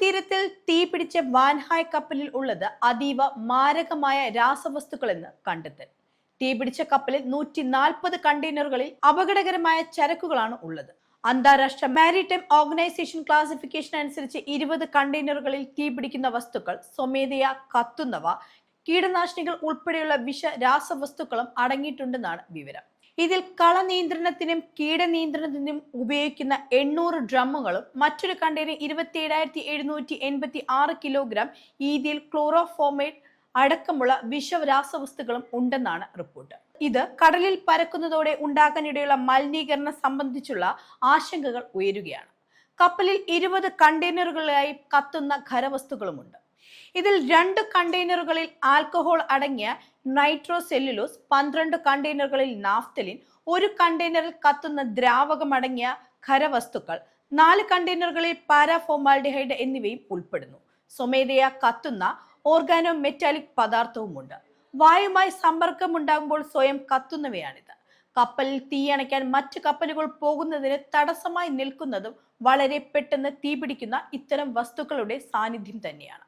തീരത്തിൽ തീപിടിച്ച Wan Hai കപ്പലിൽ ഉള്ളത് അതീവ മാരകമായ രാസവസ്തുക്കളെന്ന് കണ്ടെത്തൽ. തീപിടിച്ച കപ്പലിൽ നൂറ്റി നാൽപ്പത് കണ്ടെയ്നറുകളിൽ അപകടകരമായ ചരക്കുകളാണ് ഉള്ളത്. അന്താരാഷ്ട്ര മാരിടൈം ഓർഗനൈസേഷൻ ക്ലാസിഫിക്കേഷൻ അനുസരിച്ച് ഇരുപത് കണ്ടെയ്നറുകളിൽ തീപിടിക്കുന്ന വസ്തുക്കൾ സ്വമേധയാ കത്തുന്നവ കീടനാശിനികൾ ഉൾപ്പെടെയുള്ള വിഷ രാസവസ്തുക്കളും അടങ്ങിയിട്ടുണ്ടെന്നാണ് വിവരം. ഇതിൽ കളനിയന്ത്രണത്തിനും കീടനിയന്ത്രണത്തിനും ഉപയോഗിക്കുന്ന എണ്ണൂറ് ഡ്രമ്മുകളും മറ്റൊരു കണ്ടെയ്നർ ഇരുപത്തി ഏഴായിരത്തി എഴുന്നൂറ്റി എൺപത്തി ആറ് കിലോഗ്രാം ഈതിയിൽ ക്ലോറോഫോമേറ്റ് അടക്കമുള്ള വിഷവരാസവസ്തുക്കളും ഉണ്ടെന്നാണ് റിപ്പോർട്ട്. ഇത് കടലിൽ പരക്കുന്നതോടെ ഉണ്ടാകാനിടയുള്ള മലിനീകരണം സംബന്ധിച്ചുള്ള ആശങ്കകൾ ഉയരുകയാണ്. കപ്പലിൽ ഇരുപത് കണ്ടെയ്നറുകളായി കത്തുന്ന ഖരവസ്തുക്കളുമുണ്ട്. ഇതിൽ രണ്ട് കണ്ടെയ്നറുകളിൽ ആൽക്കഹോൾ അടങ്ങിയ നൈട്രോ സെല്ലുലോസ് പന്ത്രണ്ട് കണ്ടെയ്നറുകളിൽ നാഫ്തലിൻ ഒരു കണ്ടെയ്നറിൽ കത്തുന്ന ദ്രാവകം അടങ്ങിയ ഖരവസ്തുക്കൾ നാല് കണ്ടെയ്നറുകളിൽ പാരാഫോമാൽഡിഹൈഡ് എന്നിവയും ഉൾപ്പെടുന്നു. സ്വമേധയാ കത്തുന്ന ഓർഗാനോ മെറ്റാലിക് പദാർത്ഥവുമുണ്ട്. വായുമായി സമ്പർക്കമുണ്ടാകുമ്പോൾ സ്വയം കത്തുന്നവയാണിത്. കപ്പലിൽ തീയണയ്ക്കാൻ മറ്റ് കപ്പലുകൾ പോകുന്നതിന് തടസ്സമായി നിൽക്കുന്നതും വളരെ പെട്ടെന്ന് തീപിടിക്കുന്ന ഇത്തരം വസ്തുക്കളുടെ സാന്നിധ്യം തന്നെയാണ്.